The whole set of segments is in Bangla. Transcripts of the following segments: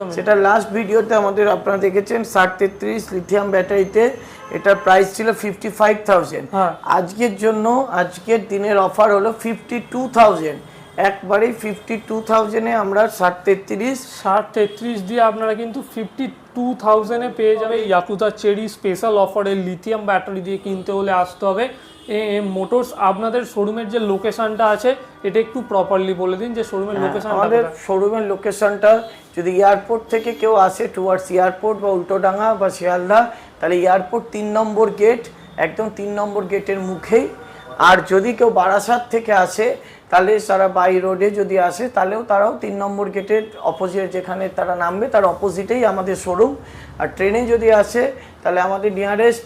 সেটা লাস্ট ভিডিওতে আমাদের আপনারা দেখেছেন ষাট তেত্রিশ লিথিয়াম ব্যাটারিতে এটার প্রাইস ছিল ফিফটি ফাইভ থাউজেন্ড হ্যাঁ। আজকের জন্য আজকের দিনের অফার হলো ফিফটি টু থাউজেন্ড একবারেই ফিফটি টু থাউজেন্ডে আমরা ষাট তেত্রিশ। ষাট তেত্রিশ দিয়ে আপনারা কিন্তু ফিফটি টু থাউজেন্ডে পেয়ে যাবে ইয়াকুতা চেরি স্পেশাল অফারে লিথিয়াম ব্যাটারি দিয়ে কিনতে হলে আসতে হবে। মোটরস আপনাদের শোরুমের যে লোকেশনটা আছে এটা একটু প্রপারলি বলে দিন যে শোরুমের হ্যাঁ, আমাদের শোরুমের লোকেশনটা যদি এয়ারপোর্ট থেকে কেউ আসে টুয়ার্ডস এয়ারপোর্ট বা উল্টোডাঙ্গা বা শিয়ালদা তাহলে এয়ারপোর্ট তিন নম্বর গেট একদম তিন নম্বর গেটের মুখেই। আর যদি কেউ বারাসাত থেকে আসে তাহলে তারা বাই রোডে যদি আসে তাহলেও তারাও তিন নম্বর গেটের অপোজিট যেখানে তারা নামবে তার অপোজিটেই আমাদের শোরুম আর ট্রেনে যদি আসে তাহলে আমাদের nearest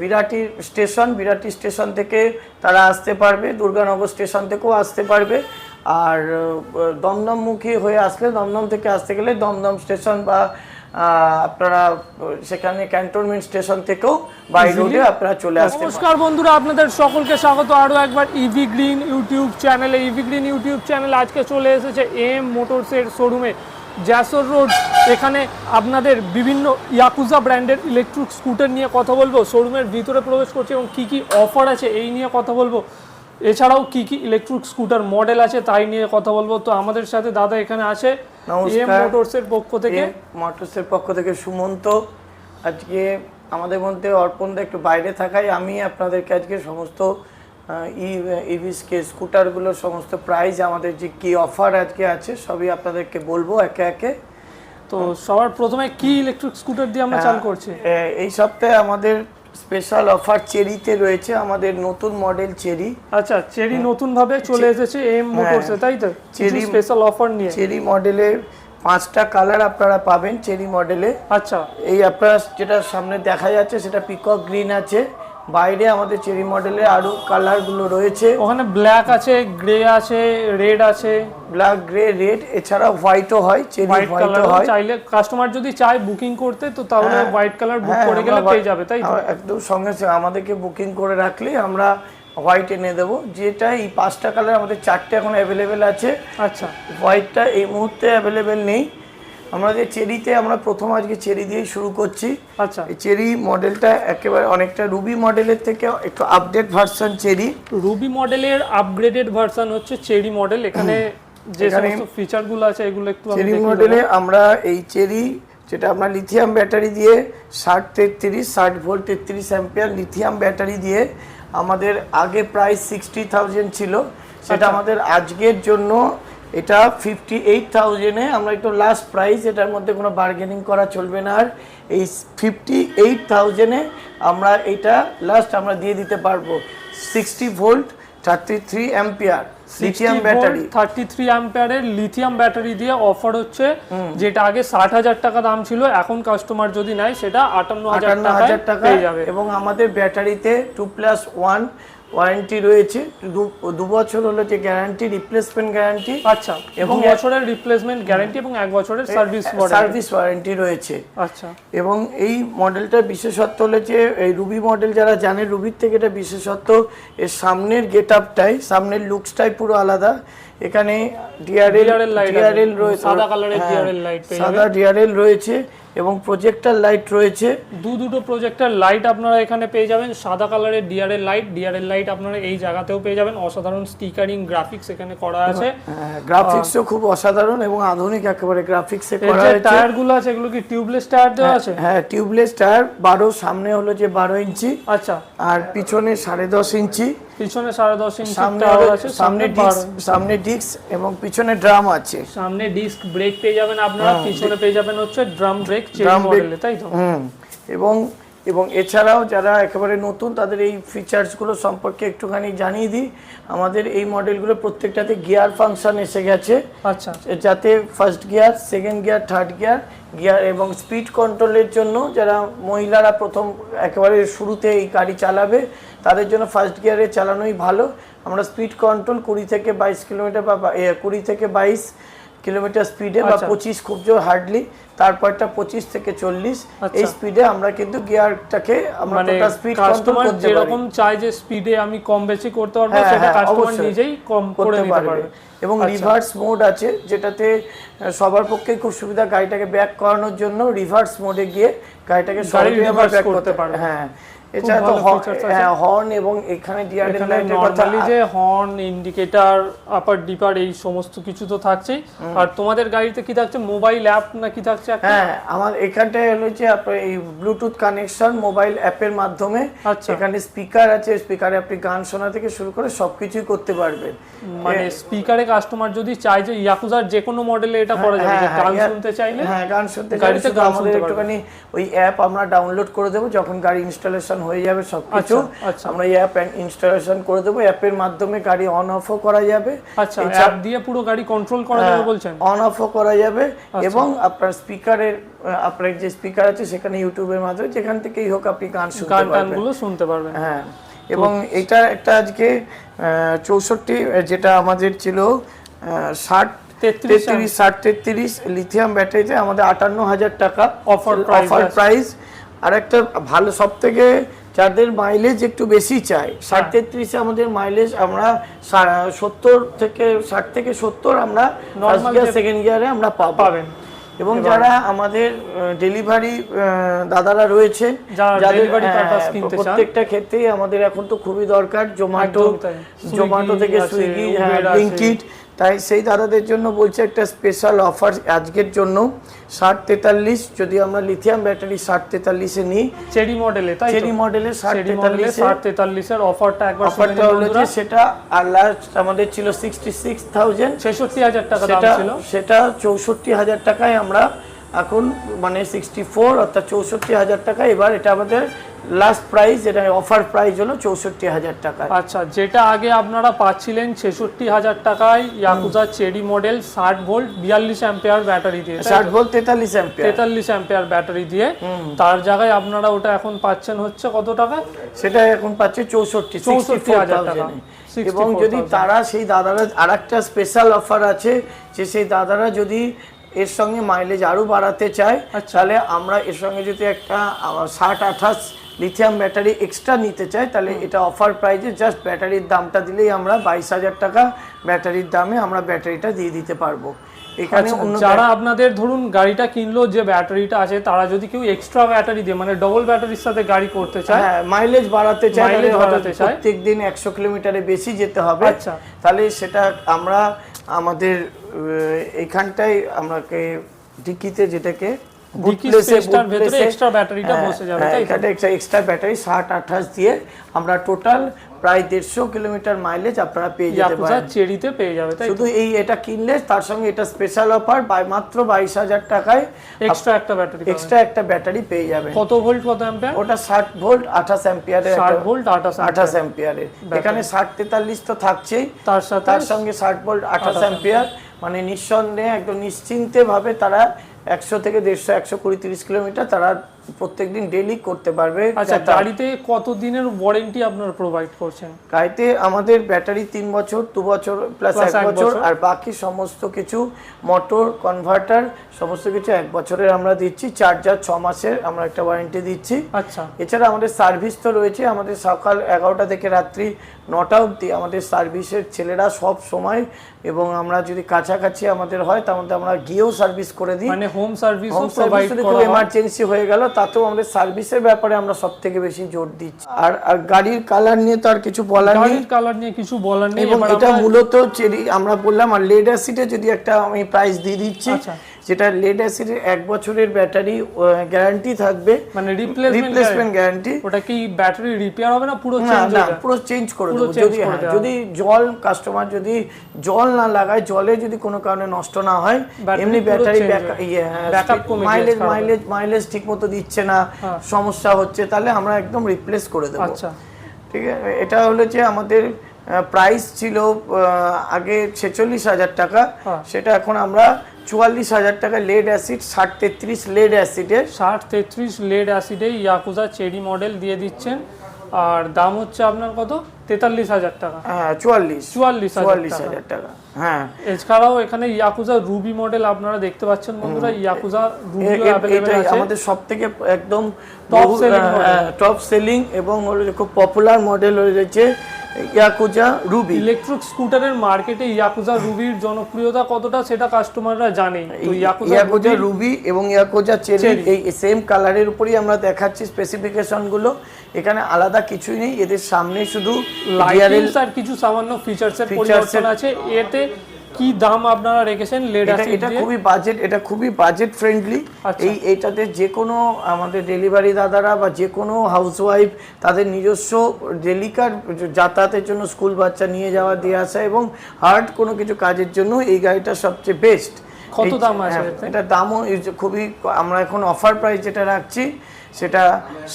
Birati station Birati station থেকে তারা আসতে পারবে দুর্গানগর স্টেশন থেকেও আসতে পারবে। আর দমদমমুখী হয়ে আসলে দমদম থেকে আসতে গেলে দমদম স্টেশন বা আপনারা সেখানে ক্যান্টনমেন্ট স্টেশন থেকেও বাই রোডে আপনারা চলে আসতে নমস্কার বন্ধুরা আপনাদের সকলকে স্বাগত। আরও একবার ইভি গ্রিন ইউটিউব চ্যানেলে ইভি গ্রিন ইউটিউব চ্যানেল আজকে চলে এসেছে এম মোটরসের শোরুমে জ্যাসর রোড এখানে আপনাদের বিভিন্ন ইয়াকুজা ব্র্যান্ডের ইলেকট্রিক স্কুটার নিয়ে কথা বলব শোরুমের ভিতরে প্রবেশ করছে এবং কী কী অফার আছে এই নিয়ে কথা বলব। এছাড়াও কি কি ইলেকট্রিক স্কুটার মডেল আছে তাই নিয়ে কথা বলব। তো আমাদের সাথে দাদা এখানে আছে এম মোটরসের পক্ষ থেকে। মোটরসের পক্ষ থেকে সুমন্ত। আজকে আমাদের মধ্যে অর্পণদা একটু বাইরে থাকায় আমি আপনাদেরকে আজকে সমস্ত ইভিসকে স্কুটারগুলোর সমস্ত প্রাইস আমাদের যে কি অফার আজকে আছে সবই আপনাদেরকে বলব একে একে। তো সবার প্রথমে কি ইলেকট্রিক স্কুটার দিয়ে আমরা চালু করছি? এই সপ্তাহে আমাদের স্পেশাল অফার চেরিতে রয়েছে আমাদের নতুন মডেল চেরি। আচ্ছা চেরি নতুন ভাবে চলে এসেছে এম মোটরসে তাই তো? চেরি চেরি- স্পেশাল অফার নিয়ে। চেরি মডেলের পাঁচটা কালার আপনারা পাবেন চেরি মডেলে আচ্ছা। এই আপনার যেটা সামনে দেখা যাচ্ছে সেটা পিকক গ্রিন আছে। বাইরে আমাদের চেরি মডেলে আরও কালারগুলো রয়েছে। ওখানে ব্ল্যাক আছে গ্রে আছে রেড আছে। ব্ল্যাক গ্রে রেড এছাড়া হোয়াইটও হয় চেরি হোয়াইট হোয়াইটও কালার হয়। চাইলে কাস্টমার যদি চায় বুকিং করতে তো তাহলে হোয়াইট কালার বুক করে গেলে পেয়ে যাবে তাই তো? একদম সঙ্গে সঙ্গে আমাদেরকে বুকিং করে রাখলে আমরা হোয়াইট এনে দেবো। যেটা এই পাঁচটা কালার আমাদের চারটে এখন অ্যাভেলেবেল আছে। আচ্ছা। হোয়াইটটা এই মুহূর্তে অ্যাভেলেবেল নেই। আমরা যে চেরিতে আমরা প্রথম আজকে চেরি দিয়েই শুরু করছি। আচ্ছা। এই চেরি মডেলটা একেবারে অনেকটা রুবি মডেলের থেকে একটু আপডেট ভার্সন চেরি। রুবি মডেলের আপগ্রেডেড ভার্সন হচ্ছে চেরি মডেল। এখানে যে সমস্ত ফিচারগুলো আছে এগুলো একটু চেরি মডেলে আমরা এই চেরি যেটা আমরা লিথিয়াম ব্যাটারি দিয়ে ষাট তেত্রিশ ষাট ভোল্ট তেত্রিশ অ্যাম্পিয়ার লিথিয়াম ব্যাটারি দিয়ে আমাদের আগে প্রাইস সিক্সটি থাউজেন্ড ছিল। সেটা আচ্ছা। আমাদের আজকের জন্য এটা ফিফটি এইট থাউজেন্ডে আমরা একটু লাস্ট প্রাইস এটার মধ্যে কোনো বার্গেনিং করা চলবে না। আর এই ফিফটি এইট থাউজেন্ডে আমরা এটা লাস্ট আমরা দিয়ে দিতে পারব। Sixty volt thirty three ampere lithium battery thirty three অ্যাম্পিয়ারের লিথিয়াম ব্যাটারি দিয়ে অফার হচ্ছে যেটা আগে ষাট হাজার টাকা দাম ছিল এখন কাস্টমার যদি নেয় সেটা আটান্ন হাজার টাকা পেয়ে যাবে। এবং আমাদের ব্যাটারিতে টু প্লাস ওয়ান ওয়ারেন্টি রয়েছে। দু- বছর হলো যে গ্যারান্টি রিপ্লেসমেন্ট গ্যারান্টি আচ্ছা এবং বছরের রিপ্লেসমেন্ট গ্যারান্টি এবং এক বছরের সার্ভিস সার্ভিস ওয়ারেন্টি রয়েছে। আচ্ছা। এবং এই মডেলটার বিশেষত্ব হলো যে এই রুবি মডেল যারা জানে রুবির থেকে এটা বিশেষত্ব এর সামনের গেট আপটাই সামনের লুকসটাই পুরো আলাদা। এখানে ডিআরএল। ডিআরএল রয়েছে সাদা কালারের হ্যাঁ, light পেয়ে সাদা ডিআরএল রয়েছে। এবং প্রজেক্টার লাইট রয়েছে। দু দুটো প্রজেক্টের লাইট আপনারা এখানে পেয়ে যাবেন। সাদা কালারের ডিআরএল লাইট ডিআরএল লাইট আপনারা এই জায়গাতেও পেয়ে যাবেন। অসাধারণ স্টিকারিং গ্রাফিক্স এখানে করা আছে। গ্রাফিক্সও খুব অসাধারণ এবং আধুনিক একেবারে গ্রাফিক্সে করা যে হয়েছে। টায়ারগুলো আছে এগুলো কি টিউবলেস টায়ার দেওয়া আছে? হ্যাঁ টিউবলেস টায়ার বারো সামনে হলো যে বারো ইঞ্চি। আচ্ছা। আর পিছনে সাড়ে দশ ইঞ্চি। পিছনে সাড়ে দশ ইঞ্চি সামনে আছে সামনে সামনে ডিস্ক এবং পিছনে ড্রাম আছে। সামনে ডিস্ক ব্রেক পেয়ে যাবেন আপনারা পিছনে পেয়ে যাবেন হচ্ছে ড্রাম ব্রেক Drum মডেলে তাই তো? এবং এবং এছাড়াও যারা একেবারে নতুন তাদের এই ফিচার্সগুলো সম্পর্কে একটুখানি জানিয়ে দিই। আমাদের এই মডেলগুলো প্রত্যেকটাতে গিয়ার ফাংশন এসে গেছে। আচ্ছা যাতে first gear second gear third gear gear এবং স্পিড কন্ট্রোলের জন্য যারা মহিলারা প্রথম একেবারে শুরুতে এই গাড়ি চালাবে তাদের জন্য ফার্স্ট গিয়ারে চালানোই ভালো আমরা স্পিড কন্ট্রোল কুড়ি থেকে বাইশ কিলোমিটার বা কুড়ি থেকে বাইশ কিলোমিটার স্পিডে বা আচ্ছা। পঁচিশ খুব জোর হার্ডলি তারপরটা পঁচিশ থেকে চল্লিশ আচ্ছা। এই স্পিডে আমরা কিন্তু গিয়ারটাকে মানে স্পিড কাস্টমার যেরকম চায় যে স্পিডে আমি কম বেশি করতে পারব হ্যাঁ, সেটা হ্যাঁ, কাস্টমার নিজেই কম করে নিতে পারবে এবং আচ্ছা। রিভার্স মোড আছে যেটাতে সবার পক্ষে খুব সুবিধা গাড়িটাকে ব্যাক করানোর জন্য রিভার্স মোডে গিয়ে গাড়িটাকে আমরা ব্যাক করতে। পারবে হ্যাঁ এছাড়া তো। হ্যাঁ হর্ন এবং এখানে ডিআরএল লাইটের কথা যে হর্ন ইন্ডিকেটর আপার ডিপার এই সমস্ত কিছু তো থাকছেই। আর তোমাদের গাড়িতে কি থাকছে? মোবাইল অ্যাপ না কি থাকছে হ্যাঁ আমার এখানটায় হলো যে আপনার এই ব্লুটুথ কানেকশন মোবাইল অ্যাপের মাধ্যমে আচ্ছা। এখানে স্পিকার আছে স্পিকারে আপনি গান শোনা থেকে শুরু করে সবকিছুই করতে পারবেন। মানে স্পিকারে কাস্টমার যদি চায় যে ইয়াকুজার যে কোনো মডেলে এটা করা যাবে হ্যাঁ, গান শুনতে চাইলে হ্যাঁ গান শুনতে গাড়িতে গান শুনতে একটুখানি ওই অ্যাপ আমরা ডাউনলোড করে দেবো যখন গাড়ি ইনস্টলেশন হয়ে যাবে সবকিছু আচ্ছা, আচ্ছা। আমরা অ্যাপ ইনস্টলেশন করে দেবো অ্যাপের মাধ্যমে গাড়ি অন অফও করা যাবে আচ্ছা অ্যাপ দিয়ে পুরো গাড়ি কন্ট্রোল করা হ্যাঁ। যাবে বলছেন অন অফও করা যাবে আচ্ছা। এবং আপনার স্পিকারের আপনার যে স্পিকার আছে সেখানে ইউটিউবের মাধ্যমে যেখান থেকেই হোক আপনি গান শুনতে গান পারবেন শুনতে পারবেন হ্যাঁ এবং এটা একটা আজকে চৌষট্টি যেটা আমাদের ছিল ষাট 33 তেত্রিশ ষাট তেত্রিশ লিথিয়াম ব্যাটারিতে আমাদের আটান্ন হাজার টাকা অফার আছে। প্রাইস আর একটা ভালো সব থেকে যাদের মাইলেজ একটু বেশি চাই হ্যাঁ। ষাট তেত্রিশে আমাদের মাইলেজ আমরা সত্তর থেকে ষাট থেকে সত্তর আমরা Normal যে- সেকেন্ড গিয়ারে আমরা পাবেন এবং যারা আমাদের ডেলিভারি দাদারা রয়েছে যাদের হ্যাঁ। প্রত্যেকটা ক্ষেত্রেই আমাদের এখন তো খুবই দরকার জোম্যাটো জোম্যাটো থেকে সুইগি হ্যাঁ ব্লিঙ্কিট তাই সেই দাদাদের জন্য বলছে একটা স্পেশাল অফার আজকের জন্য ষাট তেতাল্লিশ যদি আমরা লিথিয়াম ব্যাটারি ষাট তেতাল্লিশে নিই। চেরি মডেলে তাই চেরি মডেলে ষাট তেতাল্লিশের অফারটা একবার অফারটা হলো যে সেটা আর লাস্ট আমাদের ছিল সিক্সটি সিক্স থাউজেন্ড ছেষট্টি হাজার টাকা সেটা ছিল। সেটা চৌষট্টি হাজার টাকায় আমরা এখন মানে সিক্সটি ফোর অর্থাৎ চৌষট্টি হাজার টাকা এবার এটা আমাদের লাস্ট প্রাইস এটা অফার প্রাইস হলো চৌষট্টি হাজার টাকা আচ্ছা যেটা আগে আপনারা পাচ্ছিলেন ছেষট্টি হাজার টাকায় ইয়াকুজা চেরি মডেল ষাট ভোল্ট বিয়াল্লিশ অ্যাম্পেয়ার ব্যাটারি দিয়ে ষাট ভোল্ট তেতাল্লিশ অ্যাম্পিয়ার তেতাল্লিশ অ্যাম্পেয়ার ব্যাটারি দিয়ে। তার জায়গায় আপনারা ওটা এখন পাচ্ছেন হচ্ছে কত টাকা? সেটা এখন পাচ্ছে চৌষট্টি 64,000 টাকা। এবং যদি তারা সেই দাদারা আর একটা স্পেশাল অফার আছে যে সেই দাদারা যদি এর সঙ্গে মাইলেজ আরও বাড়াতে চায় আচ্ছা। তাহলে আমরা এর সঙ্গে যদি একটা ষাট আঠাশ লিথিয়াম ব্যাটারি এক্সট্রা নিতে চাই তাহলে এটা অফার প্রাইজে জাস্ট ব্যাটারির দামটা দিলেই আমরা বাইশ হাজার টাকা ব্যাটারির দামে আমরা ব্যাটারিটা দিয়ে দিতে পারব এখানে আচ্ছা, যারা আপনাদের ধরুন গাড়িটা কিনলো যে ব্যাটারিটা আছে তারা যদি কেউ এক্সট্রা ব্যাটারি দিয়ে মানে ডবল ব্যাটারির সাথে গাড়ি করতে চায় হ্যাঁ মাইলেজ বাড়াতে Mileage তাহলে বাড়াতে চায়। প্রত্যেক দিন একশো কিলোমিটারে বেশি যেতে হবে আচ্ছা। তাহলে সেটা আমরা আমাদের আহ, এখানটায় আমাকে ডিকিতে যেটাকে এক্সট্রা ব্যাটারিটা বসে যাবে? এখানে একটা এক্সট্রা ব্যাটারি ষাট আঠাশ দিয়ে আমরা টোটাল প্রায় দেড়শো কিলোমিটার মাইলেজ আপনারা পেয়ে যেতে পারেন। চেরিতে পেয়ে যাবে তাই শুধু এই এটা কিনলে তার সঙ্গে এটা স্পেশাল অফার বাই মাত্র বাইশ হাজার টাকায় এক্সট্রা একটা ব্যাটারি এক্সট্রা একটা ব্যাটারি পেয়ে যাবেন। কত ভোল্ট কত অ্যাম্পিয়ার ওটা ষাট ভোল্ট আঠাশ অ্যাম্পিয়ারের ষাট ভোল্ট আঠাশ আঠাশ অ্যাম্পিয়ারের এখানে ষাট তেতাল্লিশ তো থাকছেই। তার সাথে তার সঙ্গে ষাট ভোল্ট আঠাশ অ্যাম্পিয়ার মানে নিঃসন্দেহে একদম নিশ্চিন্তে ভাবে তারা একশো থেকে দেড়শো একশো কুড়ি তিরিশ কিলোমিটার তারা প্রত্যেকদিন ডেলি করতে পারবে। আচ্ছা গাড়িতে কত দিনের ওয়ারেন্টি আপনারা প্রোভাইড করছেন? গাড়িতে আমাদের ব্যাটারি তিন বছর দু বছর প্লাস Plus এক এক বছর বছর। আর বাকি সমস্ত কিছু মোটর কনভার্টার সমস্ত কিছু এক বছরের আমরা দিচ্ছি চার্জার ছ মাসের আমরা একটা ওয়ারেন্টি দিচ্ছি। আচ্ছা। এছাড়া আমাদের সার্ভিস তো রয়েছে আমাদের সকাল এগারোটা থেকে রাত্রি নটা অবধি আমাদের সার্ভিসের ছেলেরা সব সময় এবং আমরা যদি কাছাকাছি আমাদের হয় তার মধ্যে আমরা গিয়েও সার্ভিস করে দিই। মানে হোম সার্ভিসও হোম প্রোভাইড সার্ভিস এমার্জেন্সি হয়ে গেল তাতেও আমাদের সার্ভিসের ব্যাপারে আমরা সব থেকে বেশি জোর দিচ্ছি আর আর গাড়ির কালার নিয়ে তো আর কিছু বলার নেই গাড়ির কালার নিয়ে কিছু বলার নেই এবং এটা মূলত আমরা বললাম আর লেডার সিটে যদি একটা আমি প্রাইস দিয়ে দিচ্ছি আচ্ছা। যেটা লেড অ্যাসিডের এক বছরের ব্যাটারি গ্যারান্টি থাকবে। মানে রিপ্লেসমেন্ট গ্যারান্টি ওটা কি ব্যাটারি রিপেয়ার হবে না পুরো চেঞ্জ না পুরো চেঞ্জ করে দেবো। যদি হ্যাঁ, যদি জল কাস্টমার যদি জল না লাগায় জলে যদি কোনো কারণে নষ্ট না হয় এমনি ব্যাটারি মাইলেজ মাইলেজ মাইলেজ ঠিক মতো দিচ্ছে না হ্যাঁ। সমস্যা হচ্ছে তাহলে আমরা একদম রিপ্লেস করে দেবো। আচ্ছা। ঠিক আছে? এটা হলো যে আমাদের প্রাইস ছিল আগে ছেচল্লিশ হাজার টাকা। হ্যাঁ। সেটা এখন আমরা চুয়াল্লিশ হাজার টাকা লেড অ্যাসিড ষাট তেত্রিশ লেড অ্যাসিডে ষাট তেত্রিশ লেড অ্যাসিডে ইয়াকুজা চেরি মডেল দিয়ে দিচ্ছেন। আর দাম হচ্ছে আপনার কত? তেতাল্লিশ হাজার টাকা। হ্যাঁ চুয়াল্লিশ। চুয়াল্লিশ চুয়াল্লিশ হাজার টাকা হ্যাঁ। এছাড়াও এখানে ইয়াকুজা রুবি মডেল আপনারা দেখতে পাচ্ছেন বন্ধুরা। ইয়াকুজা রুবিও অ্যাভেলেবেল আছে। আমাদের সব থেকে একদম selling model। টপ সেলিং এবং খুব পপুলার মডেল রয়েছে ইয়াকুজা রুবি। ইলেকট্রিক স্কুটারের মার্কেটে ইয়াকুজা রুবির জনপ্রিয়তা কতটা সেটা কাস্টমাররা জানে। তো ইয়াকুজা রুবি এবং ইয়াকুজা চেরি। এই সেম কালারের উপরই আমরা দেখাচ্ছি স্পেসিফিকেশনগুলো এখানে আলাদা কিছুই নেই এদের সামনে শুধু লাইটিংস আর কিছু সামান্য ফিচার্স এর Features পরিবর্তন আছে। এতে কি দাম আপনারা রেখেছেন লেড এটা খুবই বাজেট এটা খুবই বাজেট ফ্রেন্ডলি আচ্ছা। এই এটাতে যে কোনো আমাদের ডেলিভারি দাদারা বা যে কোনো হাউসওয়াইফ তাদের নিজস্ব ডেলিকার যাতায়াতের জন্য স্কুল বাচ্চা নিয়ে যাওয়া দিয়ে আসা এবং হার্ড কোনো কিছু কাজের জন্য এই গাড়িটা সবচেয়ে বেস্ট কত দাম আছে এটা দামও খুবই আমরা এখন অফার প্রাইস যেটা রাখছি সেটা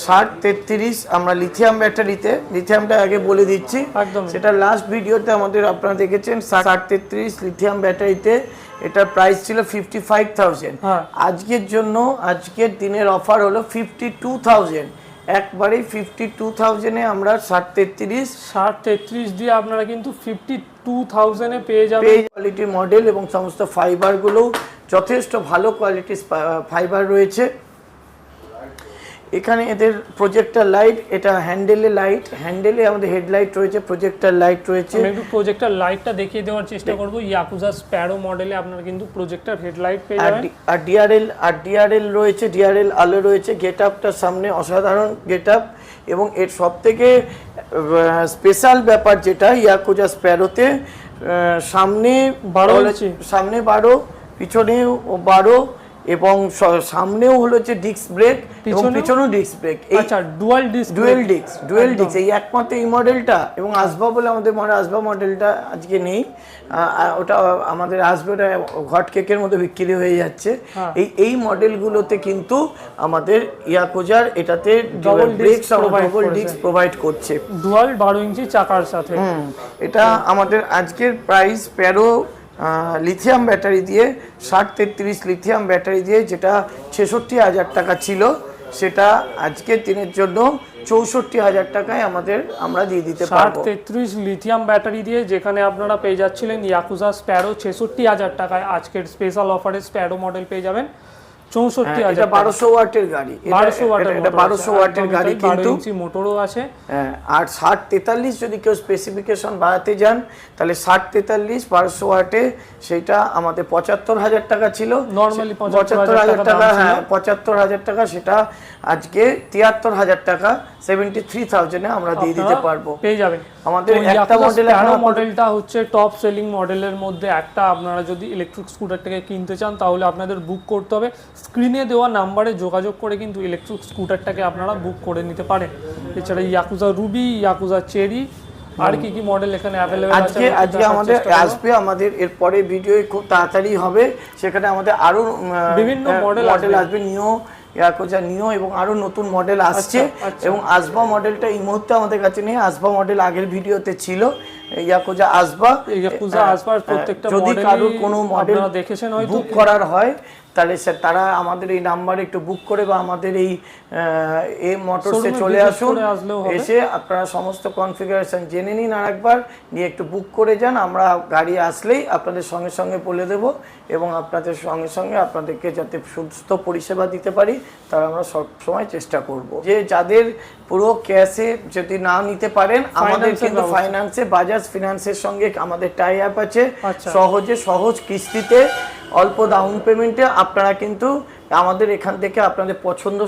ষাট তেত্রিশ আমরা লিথিয়াম ব্যাটারিতে লিথিয়ামটা আগে বলে দিচ্ছি। সেটা লাস্ট ভিডিওতে আমাদের আপনারা দেখেছেন ষাট। তেত্রিশ লিথিয়াম ব্যাটারিতে এটা প্রাইস ছিল ফিফটি ফাইভ থাউজেন্ড হ্যাঁ। আজকের জন্য আজকের দিনের অফার হলো ফিফটি টু থাউজেন্ড একবারেই ফিফটি টু থাউজেন্ডে আমরা ষাট তেত্রিশ। ষাট তেত্রিশ দিয়ে আপনারা কিন্তু ফিফটি টু থাউজেন্ডে পেয়ে যাবেন। এই কোয়ালিটির মডেল এবং সমস্ত ফাইবারগুলো যথেষ্ট ভালো কোয়ালিটির ফাইবার রয়েছে। এখানে এদের প্রজেক্টর লাইট এটা হ্যান্ডেলে লাইট হ্যান্ডেলে আমাদের হেডলাইট রয়েছে প্রজেক্টর লাইট রয়েছে। আমি একটু প্রজেক্টর লাইটটা দেখিয়ে দেওয়ার চেষ্টা করব। ইয়াকুজা স্প্যারো মডেলে আপনারা কিন্তু প্রজেক্টর হেডলাইট পেয়ে যাবেন। আর ডিআরএল আর ডিআরএল রয়েছে ডিআরএল আলো রয়েছে গেট আপটার সামনে অসাধারণ গেট আপ এবং এর সব থেকে স্পেশাল ব্যাপার যেটা ইয়াকুজা স্প্যারোতে সামনে বারো সামনে বারো পিছনে বারো এবং সামনেও হলো যে ডিস্ক ব্রেক এবং পিছনেও? ডিস্ক ব্রেক আচ্ছা dual disc dual disc dual disc এই একমাত্র এই মডেলটা এবং আসবা বলে আমাদের মনে আসবা মডেলটা আজকে নেই। ওটা আমাদের আসবে ওটা হট কেকের মতো বিক্রি হয়ে যাচ্ছে। হ্যাঁ। এই এই মডেলগুলোতে কিন্তু আমাদের ইয়াকোজার এটাতে disc provide double disc provide করছে। ডুয়াল বারো ইঞ্চি চাকার সাথে। এটা আমাদের আজকের প্রাইস প্যারো লিথিয়াম ব্যাটারি দিয়ে, ষাট তেত্রিশ লিথিয়াম ব্যাটারি দিয়ে যেটা ছেষট্টি হাজার টাকা ছিল, সেটা আজকের দিনের জন্য চৌষট্টি হাজার টাকায় আমাদের আমরা দিয়ে দিতে পারব। তেত্রিশ লিথিয়াম ব্যাটারি দিয়ে যেখানে আপনারা পেয়ে যাচ্ছিলেন ইয়াকুজা স্প্যারো ছেষট্টি হাজার টাকায়। আজকের স্পেশাল অফারে স্প্যারো মডেল পেয়ে যাবেন। চৌষট্টি হ্যাঁ, হাজার বারোশো ওয়াটের গাড়ি। বারোশো ওয়াটের এটা- এটা বারোশো ওয়াটের গাড়ি কিন্তু ইঞ্চি মোটরও আছে। হ্যাঁ, আর ষাট তেতাল্লিশ যদি কেউ স্পেসিফিকেশন বাড়াতে যান তাহলে ষাট তেতাল্লিশ বারোশো ওয়াটে সেটা আমাদের পঁচাত্তর হাজার টাকা ছিল। পঁচাত্তর হাজার। হ্যাঁ পঁচাত্তর হাজার টাকা সেটা আজকে তিয়াত্তর হাজার টাকা সেভেন্টি থ্রি থাউজেন্ডে আমরা দিয়ে দিতে পারব। পেয়ে যাবেন। আমাদের একটা মডেলটা হচ্ছে টপ সেলিং মডেলের মধ্যে একটা। আপনারা যদি ইলেকট্রিক স্কুটারটাকে কিনতে চান তাহলে আপনাদের বুক করতে হবে স্ক্রিনে দেওয়া নাম্বারে যোগাযোগ করে কিন্তু ইলেকট্রিক স্কুটারটাকে আপনারা বুক করে নিতে পারেন। এছাড়া ইয়াকুজা রুবি ইয়াকুজা চেরি আর কি কি মডেল এখানে অ্যাভেলেবেল আছে আজকে আজকে আমাদের আসবে আমাদের এরপরে ভিডিও খুব তাড়াতাড়ি হবে। সেখানে আমাদের আরও বিভিন্ন model মডেল আসবে। নিও ইয়াকোজা নিও এবং আরও নতুন মডেল আসছে। আচ্ছা। এবং আসবা মডেলটা এই মুহূর্তে আমাদের কাছে নেই। আসবা মডেল আগের ভিডিওতে ছিল। ইয়াকোজা আসবা ইয়াকুজা আসবার প্রত্যেকটা যদি কারোর কোনো মডেল দেখেছেন হয়তো। বুক করার হয় তাহলে স্যার তারা আমাদের এই নাম্বারে একটু বুক করে বা আমাদের এই এ মোটরসে চলে আসুন। এসে আপনারা সমস্ত কনফিগারেশন জেনে নিন আর একবার নিয়ে একটু বুক করে যান। আমরা গাড়ি আসলেই আপনাদের সঙ্গে সঙ্গে বলে দেব এবং আপনাদের সঙ্গে সঙ্গে আপনাদেরকে যাতে সুস্থ পরিষেবা দিতে পারি তার আমরা সব সময় চেষ্টা করব। যে যাদের পুরো ক্যাশে যদি না নিতে পারেন আমাদের কিন্তু ফাইন্যান্সে বাজাজ ফিনান্সের সঙ্গে আমাদের টাই আপ আছে। আচ্ছা। সহজে সহজ কিস্তিতে অল্প ডাউন পেমেন্টে আপনারা কিন্তু আমাদের এখান থেকে আপনাদের পছন্দ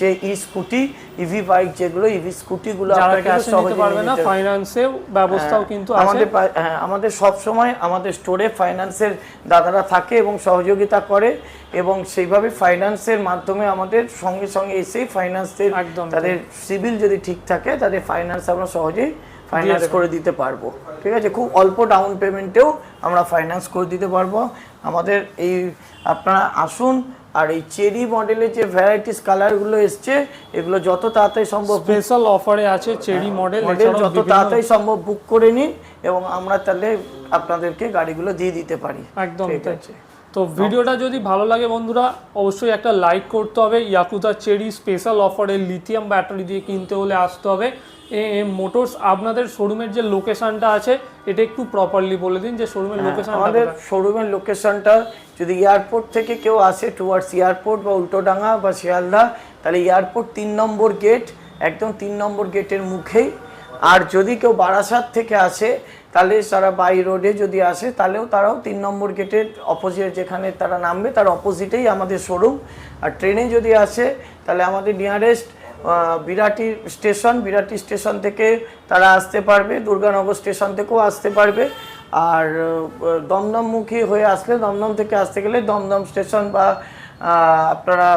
যে ই স্কুটি ইভি বাইক যেগুলো ইভি স্কুটিগুলো আপনারা কিন্তু সহজে না ফাইন্যান্সের ব্যবস্থাও কিন্তু আছে। আমাদের হ্যাঁ, আমাদের সব সময় আমাদের স্টোরে ফাইন্যান্সের দাদারা থাকে এবং সহযোগিতা করে এবং সেইভাবে ফাইন্যান্সের মাধ্যমে আমাদের সঙ্গে সঙ্গে এসেই ফাইন্যান্সের একদম তাদের সিভিল যদি ঠিক থাকে তাদের ফাইন্যান্স আমরা সহজেই ফাইন্যান্স করে দিতে পারব। ঠিক আছে? খুব অল্প ডাউন পেমেন্টেও আমরা ফাইন্যান্স করে দিতে পারব। আমাদের এই আপনারা আসুন আর এই চেরি মডেলের যে ভ্যারাইটিস কালারগুলো এসছে এগুলো যত তাড়াতাড়ি সম্ভব স্পেশাল অফারে আছে চেরি মডেল মডেল যত তাড়াতাড়ি সম্ভব বুক করে নিন এবং আমরা তাহলে আপনাদেরকে গাড়িগুলো দিয়ে দিতে পারি। একদম ঠিক আছে? তো ভিডিওটা যদি ভালো লাগে বন্ধুরা অবশ্যই একটা লাইক করতে হবে। ইয়াকুতা চেরি স্পেশাল অফারে লিথিয়াম ব্যাটারি দিয়ে কিনতে হলে আসতে হবে। এ এম মোটরস আপনাদের শোরুমের যে লোকেশনটা আছে এটা একটু প্রপারলি বলে দিন যে শোরুমের লোকেশনটা হ্যাঁ, আমাদের শোরুমের লোকেশনটা যদি এয়ারপোর্ট থেকে কেউ আসে টুয়ার্ডস এয়ারপোর্ট বা উল্টোডাঙ্গা বা শিয়ালদা তাহলে এয়ারপোর্ট তিন নম্বর গেট একদম তিন নম্বর গেটের মুখেই। আর যদি কেউ বারাসাত থেকে আসে তাহলে তারা বাই রোডে যদি আসে, তাহলেও তারাও তিন নম্বর গেটের অপোজিট যেখানে তারা নামবে, তার অপোজিটেই আমাদের শোরুম আর ট্রেনে যদি আসে, তাহলে আমাদের nearest Birati station Birati station থেকে তারা আসতে পারবে, দুর্গানগর স্টেশন থেকেও আসতে পারবে। আর দমদমমুখী হয়ে আসলে, দমদম থেকে আসতে গেলে দমদম স্টেশন বা আপনারা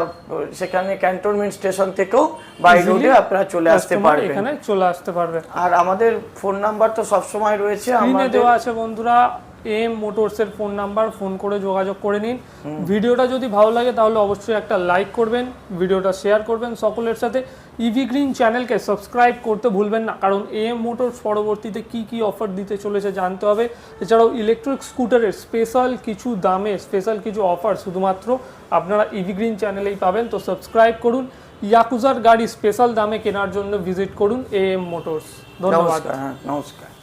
সেখানে ক্যান্টনমেন্ট স্টেশন থেকেও বাই রোডে আপনারা চলে আসতে পারবেন। এখানে চলে আসতে পারবে। আর আমাদের ফোন নাম্বার তো সবসময় রয়েছে আমাদের দেওয়া আছে বন্ধুরা এম মোটরসের ফোন নাম্বার ফোন করে যোগাযোগ করে নিন। ভিডিওটা যদি ভালো লাগে তাহলে অবশ্যই একটা লাইক করবেন ভিডিওটা শেয়ার করবেন সকলের সাথে। ইভি গ্রিন চ্যানেলকে সাবস্ক্রাইব করতে ভুলবেন না কারণ এম মোটরস পরবর্তীতে কি কি অফার দিতে চলেছে জানতে হবে। এছাড়াও ইলেকট্রিক স্কুটারের স্পেশাল কিছু দামে স্পেশাল কিছু অফার শুধুমাত্র আপনারা ইভি গ্রিন চ্যানেলেই পাবেন। তো সাবস্ক্রাইব করুন ইয়াকুজার গাড়ি স্পেশাল দামে কেনার জন্য ভিজিট করুন এ এম মোটরস ধন্যবাদ। নমস্কার হ্যাঁ নমস্কার।